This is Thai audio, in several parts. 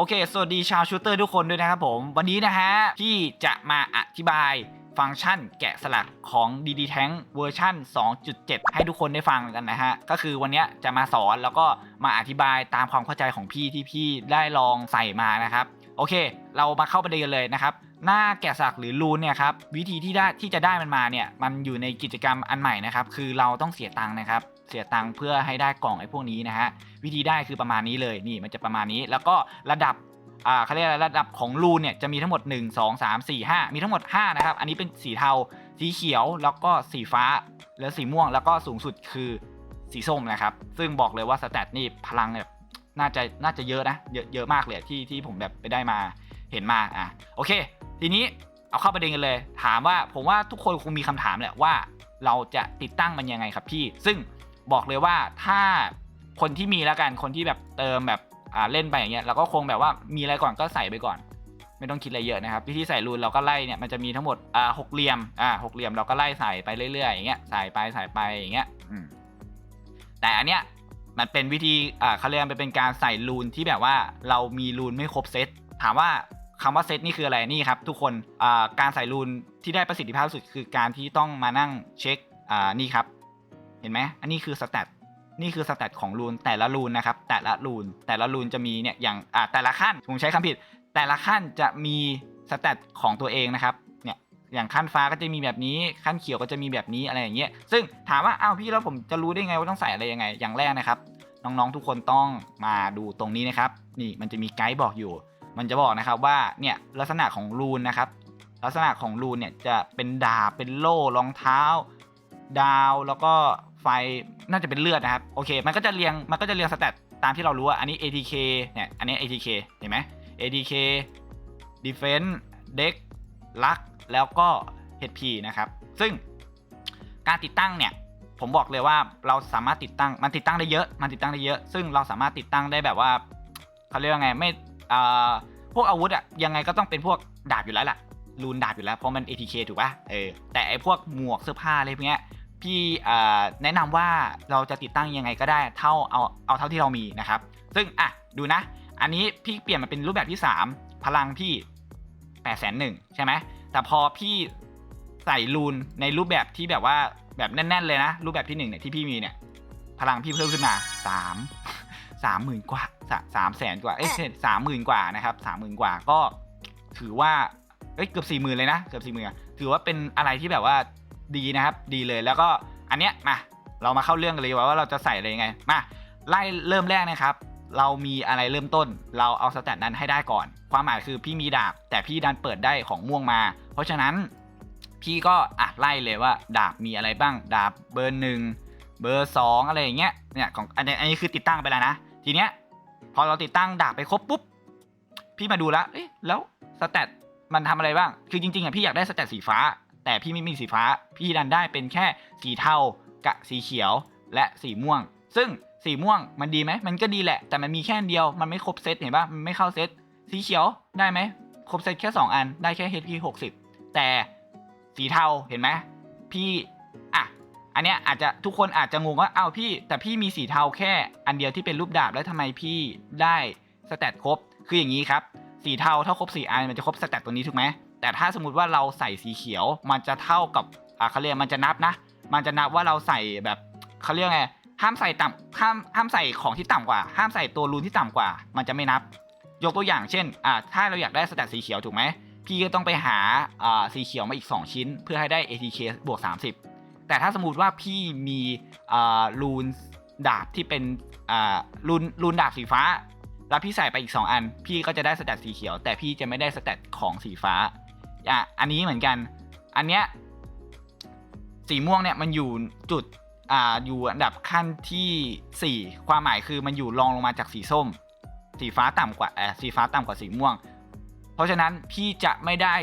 โอเค สวัสดีชาวชูเตอร์ทุกคนด้วยนะครับผม วันนี้นะฮะที่จะมาอธิบายฟังก์ชันแกะสลักของ DD Tank เวอร์ชัน2.7 ให้ทุกคนได้ฟังกันนะฮะ ก็คือวันนี้จะมาสอนแล้วก็มาอธิบายตามความเข้าใจของพี่ที่พี่ได้ลองใส่มานะครับ โอเค เรามาเข้าประเด็นกันเลยนะครับ หน้าแกะสลักหรือรูนเนี่ยครับวิธีที่ได้ที่จะได้มันมาเนี่ยมันอยู่ในกิจกรรมอันใหม่นะครับคือเราต้องเสียตังค์นะครับเสียตังค์เพื่อให้ได้กล่องไอ้พวกนี้นะฮะวิธีได้คือประมาณนี้เลยนี่มันจะประมาณนี้ แล้วก็ระดับอ่าเขาเรียกอะไรระดับของรูนเนี่ยจะมีทั้งหมด 1 2 3 4 5 มีทั้งหมด5นะครับอันนี้เป็นสีเทา สีเขียวแล้วก็สีฟ้า แล้วสีม่วงแล้วก็สูงสุดคือสีส้มนะครับ ซึ่งบอกเลยว่าสแตทนี่พลังแบบน่าจะน่าจะเยอะนะเยอะเยอะมากเลยที่ที่ผมแบบไปได้มาเห็นมาอะโอเค ทีนี้เอาเข้าประเด็นกันเลย ถามว่าผมว่าทุกคนคงมีคำถามแหละว่า เราจะติดตั้งมันยังไงครับพี่ ซึ่งบอกเลยว่าถ้าคนที่มีแล้วกันคนที่แบบเติมแบบอ่าเล่นไปอย่างเงี้ยเราก็คงแบบว่ามีอะไรก่อนก็ใส่ไปก่อน ไม่ต้องคิดอะไรเยอะนะครับวิธีใส่รูนเราก็ไล่เนี่ยมันจะมีทั้งหมดอ่าหกเหลี่ยมอ่าหกเหลี่ยมเราก็ไล่ใส่ไปเรื่อยๆอย่างเงี้ยใส่ไปใส่ไปอย่างเงี้ยอืมแต่อันเนี้ยมันเป็นวิธีอ่าเขาเรียกมันเป็นการใส่รูนที่แบบว่าเรามีรูนไม่ครบเซตถามว่า คำว่าเซตนี่คืออะไรนี่ครับ ทุกคนการใส่รูนที่ได้ประสิทธิภาพสุดคือการที่ต้องมานั่งเช็คนี่ครับ เห็นไหมอันนี้คือสแตทนี่คือสแตทของรูนแต่ละรูนนะครับ แต่ละรูนแต่ละรูนจะมีเนี่ยอย่างแต่ละขั้นผมใช้คำผิด แต่ละขั้นจะมีสแตทของตัวเองนะครับเนี่ยอย่างขั้นฟ้าก็จะมีแบบนี้ขั้นเขียวก็จะมีแบบนี้อะไรอย่างเงี้ยซึ่งถามว่าอ้าวพี่แล้วผมจะรู้ได้ไงว่าต้องใส่อะไรยังไงอย่างแรกนะครับน้องๆทุกคนต้องมาดูตรงนี้นะครับ นี่มันจะมีไกด์บอกอยู่ มันจะบอกนะครับว่าเนี่ยลักษณะของรูนนะครับ ลักษณะของรูนเนี่ยจะเป็นดาบเป็นโล่รองเท้า ดาวแล้วก็ไฟน่าจะเป็นเลือดนะครับโอเค มันก็จะเรียงมันก็จะเรียงสแตทตามที่เรารู้ว่าอันนี้ ATK เนี่ยอันนี้ ATK เห็นไหม ADK Defense Deck Luck แล้วก็ HP นะครับ ซึ่งการติดตั้งเนี่ยผมบอกเลยว่าเราสามารถติดตั้งมันติดตั้งได้เยอะ มันติดตั้งได้เยอะ ซึ่งเราสามารถติดตั้งได้แบบว่าเขาเรียกว่าไงไม่อ่า พวกอาวุธอะยังไงก็ต้องเป็นพวกดาบอยู่แล้วล่ะรูนดาบอยู่แล้วเพราะมัน ATK ถูกปะเออแต่ไอพวกหมวกเสื้อผ้าอะไรพวกเนี้ยพี่แนะนำว่าเราจะติดตั้งยังไงก็ได้เท่าเอาเอาเท่าที่เรามีนะครับ ซึ่งอะดูนะ อันนี้พี่เปลี่ยนมาเป็นรูปแบบที่ 3 พลังพี่8ปดแสนหนึ่งใช่ไหมแต่พอพี่ใส่รูนในรูปแบบที่แบบว่าแบบแน่น ๆ เลยนะ รูปแบบที่1เนี่ยที่พี่มีเนี่ยพลังพี่เพิ่มขึ้นมา 3 3หมื่นกว่าสามแสนกว่าเอ้ยสามหมื่นกว่านะครับสามหมื่นกว่าก็ถือว่าเอ้ยเกือบสี่หมื่นเลยนะเกือบสี่หมื่นถือว่าเป็นอะไรที่แบบว่าดีนะครับ ดีเลยแล้วก็อันเนี้ยมาเรามาเข้าเรื่องกันเลยดีกว่าว่าเราจะใส่อะไรยังไงมาไล่เริ่มแรกนะครับ เรามีอะไรเริ่มต้น เราเอาสแตทนั้นให้ได้ก่อน ความหมายคือพี่มีดาบ แต่พี่ดันเปิดได้ของม่วงมา เพราะฉะนั้นพี่ก็อะไล่เลยว่าดาบมีอะไรบ้าง ดาบเบอร์หนึ่งเบอร์สองอะไรอย่างเงี้ยเนี่ยของอันนี้อันนี้คือติดตั้งไปแล้วนะ ทีเนี้ยพอเราติดตั้งดาบไปครบปุ๊บ พี่มาดูแล้วเอ๊ะแล้วสแตทมันทำอะไรบ้าง คือจริงๆอะพี่อยากได้สแตทสีฟ้า แต่พี่ไม่มีสีฟ้า พี่ดันได้เป็นแค่สีเทากับสีเขียวและสีม่วง ซึ่งสีม่วงมันดีไหมมันก็ดีแหละ แต่มันมีแค่เดียว มันไม่ครบเซตเห็นปะมันไม่เข้าเซต สีเขียวได้ไหม ครบเซตแค่ 2 อัน ได้แค่ HP 60 แต่สีเทาเห็นไหมพี่อะ อันเนี้ยอาจจะทุกคนอาจจะงงว่าอ้าวพี่ แต่พี่มีสีเทาแค่ อันเดียวที่เป็นรูปดาบแล้วทำไมพี่ได้สแตทครบ คืออย่างนี้ครับสีเทาถ้าครบ4อันมันจะครบสแตทตัวนี้ถูกไหมแต่ถ้าสมมติว่าเราใส่สีเขียว มันจะเท่ากับอ่าเขาเรียกมันจะนับนะ มันจะนับว่าเราใส่แบบเขาเรียกไงห้ามใส่ต่ำห้ามห้ามใส่ของที่ต่ำกว่า ห้ามใส่ตัวรูนที่ต่ำกว่า มันจะไม่นับ ยกตัวอย่างเช่นอ่าถ้าเราอยากได้สแตทสีเขียวถูกไหมพี่ก็ต้องไปหาอ่าสีเขียวมาอีก 2 ชิ้น เพื่อให้ได้ ATK บวก30 แต่ถ้าสมมติว่าพี่มีรูนดาบที่เป็นรูนรูนดาบสีฟ้า แล้วพี่ใส่ไปอีก 2 อัน พี่ก็จะได้สแตทสีเขียว แต่พี่จะไม่ได้สแตทของสีฟ้าอะอันนี้เหมือนกัน อันเนี้ยสีม่วงเนี่ยมันอยู่จุดอ่าอยู่อันดับขั้นที่ 4 ความหมายคือมันอยู่รองลงมาจากสีส้ม สีฟ้าต่ำกว่าสีฟ้าต่ำกว่าสีม่วง เพราะฉะนั้นพี่จะไม่ได้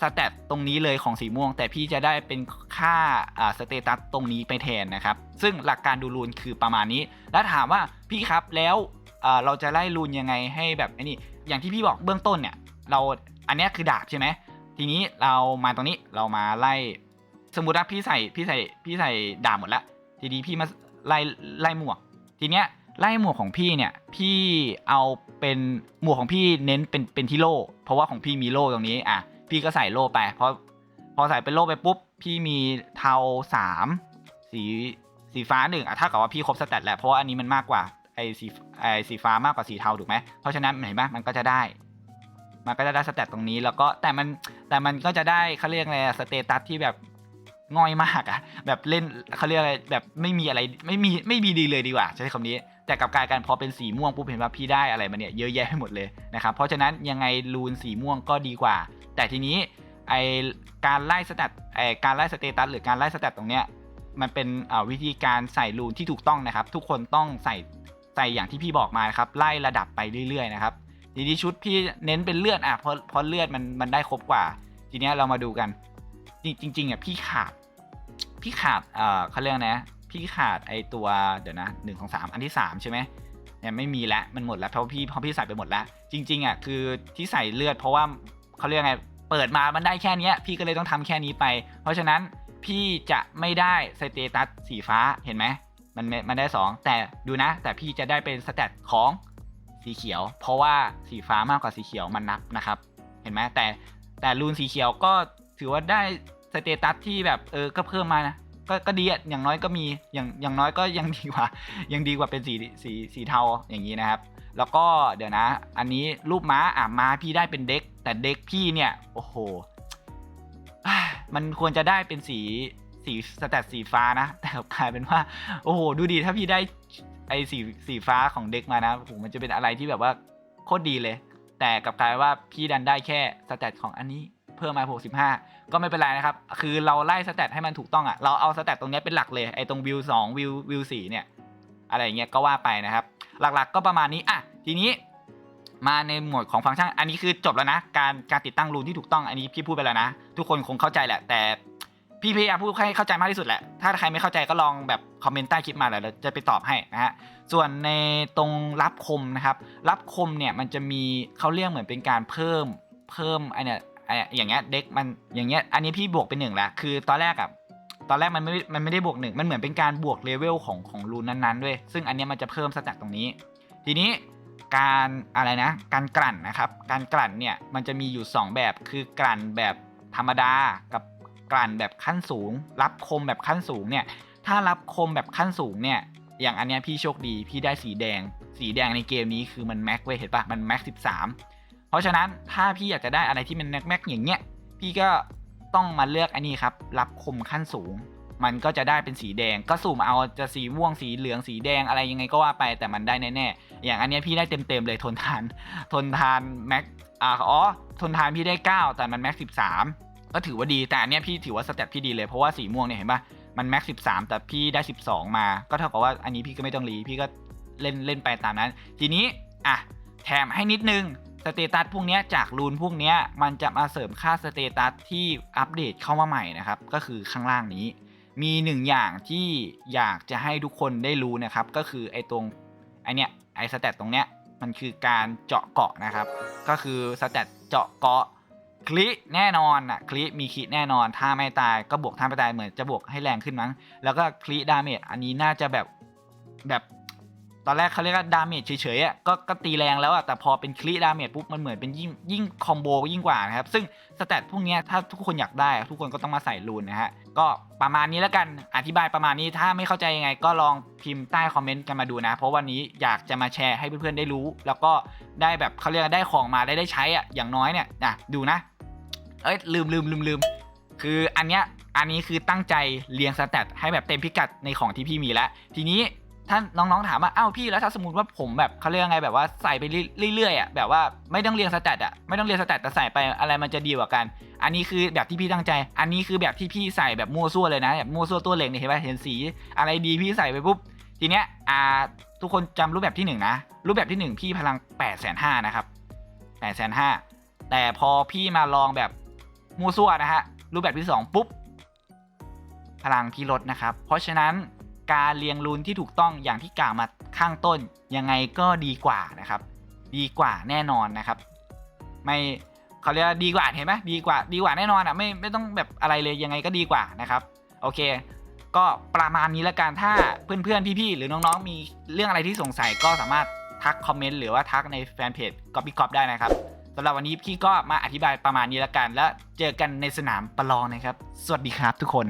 สแตทตรงนี้เลยของสีม่วง แต่พี่จะได้เป็นค่าสเตตัสตรงนี้ไปแทนนะครับ ซึ่งหลักการดูรูนคือประมาณนี้ แล้วถามว่าพี่ครับแล้วเราจะไล่รูนยังไงให้แบบไอ้นี่อย่างที่พี่บอกเบื้องต้นเนี่ย เราอันนี้คือดาบใช่ไหมทีนี้เรามาตรงนี้เรามาไล่ สมมติว่าพี่ใส่พี่ใส่พี่ใส่ดาบหมดแล้วทีนี้พี่มาไล่ไล่หมวก ทีเนี้ยไล่หมวกของพี่เนี่ยพี่เอาเป็นหมวกของพี่เน้นเป็นเป็นที่โล่เพราะว่าของพี่มีโล่ตรงนี้อะ พี่ก็ใส่โล่ไปเพราะพอใส่เป็นโล่ไปปุ๊บ พี่มีเทาสามสีสีฟ้าหนึ่งอะถ้ากับว่าพี่ครบสแตทแล้วเพราะว่าอันนี้มันมากกว่าไอสีไอสีฟ้ามากกว่าสีเทาถูกไหมเพราะฉะนั้นเห็นไหมมันก็จะได้ มันก็จะได้สแตทตรงนี้แล้วก็แต่มันแต่มันก็จะได้เขาเรียกอะไรสเตตัสที่แบบง่อยมากอะแบบเล่นเขาเรียกอะไรแบบไม่มีอะไรไม่มีไม่มีดีเลยดีกว่าใช้คำนี้ แต่กับกายกันพอเป็นสีม่วงปุ๊บเห็นว่าพี่ได้อะไรมาเนี่ยเยอะแยะไปหมดเลยนะครับเพราะฉะนั้นยังไงรูนสีม่วงก็ดีกว่า แต่ทีนี้ไอการไล่สแตทไอการไล่สเตตัสหรือการไล่สแตทตรงเนี้ยมันเป็นวิธีการใส่รูนที่ถูกต้องนะครับ ทุกคนต้องใส่ใส่อย่างที่พี่บอกมาครับไล่ระดับไปเรื่อยๆนะครับทีนี้ชุดพี่เน้นเป็นเลือดอะเพราะเพราะเลือดมันมันได้ครบกว่า ทีเนี้ยเรามาดูกันจริงจริงๆอะพี่ขาดพี่ขาดเอ่อเขาเรียกนะพี่ขาดไอตัวเดี๋ยวนะหนึ่งของสามอันที่สามใช่ไหมเนี่ยไม่มีแล้วมันหมดแล้วเพราะพี่เพราะพี่ใส่ไปหมดแล้ว จริง ๆอะคือที่ใส่เลือดเพราะว่า เขาเรียกไง เปิดมามันได้แค่นี้พี่ก็เลยต้องทำแค่นี้ไป เพราะฉะนั้นพี่จะไม่ได้สเตตัสสีฟ้าเห็นไหมมันมันได้สองแต่ดูนะ แต่พี่จะได้เป็นสเตตของสีเขียว เพราะว่าสีฟ้ามากกว่าสีเขียวมันนับนะครับ เห็นไหมแต่แต่รูนสีเขียวก็ถือว่าได้สเตตัสที่แบบเออก็เพิ่มมานะ ก็ก็ดีอะอย่างน้อยก็มีอย่างอย่างน้อยก็ยังดีกว่า ยังดีกว่าเป็นสีสีสีเทาอย่างนี้นะครับ แล้วก็เดี๋ยวนะ อันนี้รูปม้าอะม้าพี่ได้เป็นเด็ก แต่เด็กพี่เนี่ยโอ้โหมันควรจะได้เป็นสีสีสแตทสีฟ้านะ แต่กลายเป็นว่า โอ้โห ดูดีถ้าพี่ได้ไอ้สีสีฟ้าของเด็กมานะโอ้โหมันจะเป็นอะไรที่แบบว่าโคตรดีเลย แต่กลับกลายว่าพี่ดันได้แค่สแตทของอันนี้ เพิ่มมา65 ก็ไม่เป็นไรนะครับ คือเราไล่สแตทให้มันถูกต้องอะ่ะ เราเอาสแตทตรงนี้เป็นหลักเลย ไอ้ตรงวิว2วิววิว4เนี่ย อะไรเงี้ยก็ว่าไปนะครับ หลักๆก็ประมาณนี้ อะ ทีนี้มาในหมวดของฟังก์ชัน อันนี้คือจบแล้วนะ การการติดตั้งรูนที่ถูกต้อง อันนี้พี่พูดไปแล้วนะ ทุกคนคงเข้าใจแหละ แต่พี่พยายามพูดให้เข้าใจมากที่สุดแหละ ถ้าใครไม่เข้าใจก็ลองแบบคอมเมนต์ใต้คลิปมาแล้วเราจะไปตอบให้นะฮะ ส่วนในตรงรับคมนะครับ รับคมเนี่ยมันจะมีเขาเรียกเหมือนเป็นการเพิ่มเพิ่มไอเนี่ย ออย่างเงี้ยเด็กมันอย่างเงี้ยอันนี้พี่บวกเป็นหนึ่งแล้วคือตอนแรกอะตอนแรกมันไม่มันไม่ได้บวกหนึ่งมันเหมือนเป็นการบวกเลเวลของของรูนนั้นๆด้วย ซึ่งอันนี้มันจะเพิ่มสแตทตรงนี้ ทีนี้การอะไรนะ การกลั่นนะครับ การกลั่นเนี่ยมันจะมีอยู่ 2 แบบคือกลั่นแบบธรรมดากับกลั่นแบบขั้นสูง รับคมแบบขั้นสูงเนี่ยถ้ารับคมแบบขั้นสูงเนี่ยอย่างอันเนี้ยพี่โชคดีพี่ได้สีแดง สีแดงในเกมนี้คือมันแม็กเว้ยเห็นปะมันแม็ก13เพ ราะฉะนั้นถ้าพี่อยากจะได้อะไรที่มันแม็กแม็กอย่างเงี้ยพี่ก็ต้องมาเลือกอันนี้ครับรับคมขั้นสูง มันก็จะได้เป็นสีแดงก็สุ่มเอาจะสีม่วงสีเหลืองสีแดงอะไรยังไงก็ว่าไปแต่มันได้แน่ๆอย่างอันนี้พี่ได้เต็มๆเลยทนทาน ทนทานแม็กอ่าอ๋อทนทานพี่ได้ 9 แต่มันแม็ก13ก็ถือว่าดีแต่อันนี้พี่ถือว่าสเต็ปพี่ดีเลยเพราะว่าสีม่วงเนี่ยเห็นปะมันแม็ก13แต่พี่ได้ 12 มา ก็เท่ากับว่าอันนี้พี่ก็ไม่ต้องรีพี่ก็เล่นเล่นไปตามนั้น ทีนี้อะแถมให้นิดนึง สเตตัสพวกนี้จากรูนพวกนี้มันจะมาเสริมค่าสเตตัสที่อัปเดตเข้ามาใหม่นะครับ ก็คือข้างล่างนี้ มีหนึ่งอย่างที่อยากจะให้ทุกคนได้รู้นะครับ ก็คือไอ้ตรงไอเนี้ยไอสแตตตรงเนี้ยมันคือการเจาะเกาะนะครับ ก็คือสแตตเจาะเกาะคลิแน่นอนอะคลิมีคลิแน่นอน ถ้าไม่ตายก็บวกถ้าไม่ตายเหมือนจะบวกให้แรงขึ้นมั้ง แล้วก็คลิดาเมจอันนี้น่าจะแบบแบบ ตอนแรกเขาเรียกว่าดาเมจเฉยๆอะก็ก็ตีแรงแล้วอะแต่พอเป็นคลิดาเมจปุ๊บมันเหมือนเป็นยิ่งยิ่งคอมโบยิ่งกว่านะครับ ซึ่งสแตทพวกเนี้ยถ้าทุกคนอยากได้ทุกคนก็ต้องมาใส่รูนนะฮะก็ประมาณนี้แล้วกันอธิบายประมาณนี้ถ้าไม่เข้าใจยังไง ก็ลองพิมพ์ใต้คอมเมนต์กันมาดูนะ เพราะวันนี้อยากจะมาแชร์ให้เพื่อนๆได้รู้ แล้วก็ได้แบบเขาเรียกได้ของมาได้ได้ใช้อะอย่างน้อยเนี่ยนะดูนะ เอ้ยลืมลืมลืมลืมคืออันเนี้ยอันนี้คือตั้งใจเรียงสแตทให้แบบเต็มพิกัดในของที่พี่มีแล้วทีนี้ ท่านน้องๆถามว่าอ้าวพี่แล้วถ้าสมมติว่าผมแบบเขาเรียกไงแบบว่าใส่ไปเรื่อยๆอะแบบว่าไม่ต้องเรียงสแตทอะไม่ต้องเรียงสแตทแต่ใส่ไปอะไรมันจะดีกว่ากัน อันนี้คือแบบที่พี่ตั้งใจ อันนี้คือแบบที่พี่ใส่แบบมั่วซั่วเลยนะแบบมั่วซั่วตัวเล็กเนี่ยเห็นป่ะเห็นสีอะไรดีพี่ใส่ไปปุ๊บทีเนี้ยอ่าทุกคนจำรูปแบบที่หนึ่งนะรูปแบบที่หนึ่งพี่พลัง8ปดแสนห้านะครับแปดแสนห้าแต่พอพี่มาลองแบบมูซัวนะฮะรูปแบบที่ 2 ปุ๊บพลังพี่ลดนะครับ เพราะฉะนั้น การเรียงรูนที่ถูกต้องอย่างที่กล่าวมาข้างต้นยังไงก็ดีกว่านะครับ ดีกว่าแน่นอนนะครับ ไม่เขาเรียกดีกว่าเห็นไหมดีกว่าดีกว่าแน่นอนอะไม่ไม่ต้องแบบอะไรเลยยังไงก็ดีกว่านะครับ โอเค ก็ประมาณนี้ละกันถ้าเพื่อนๆพี่ๆหรือน้องๆ มีเรื่องอะไรที่สงสัยก็สามารถทักคอมเมนต์หรือว่าทักในแฟนเพจก๊อปปี้ก๊อปได้นะครับสำหรับวันนี้พี่ก็มาอธิบายประมาณนี้ละกัน แล้วเจอกันในสนามประลองนะครับ สวัสดีครับทุกคน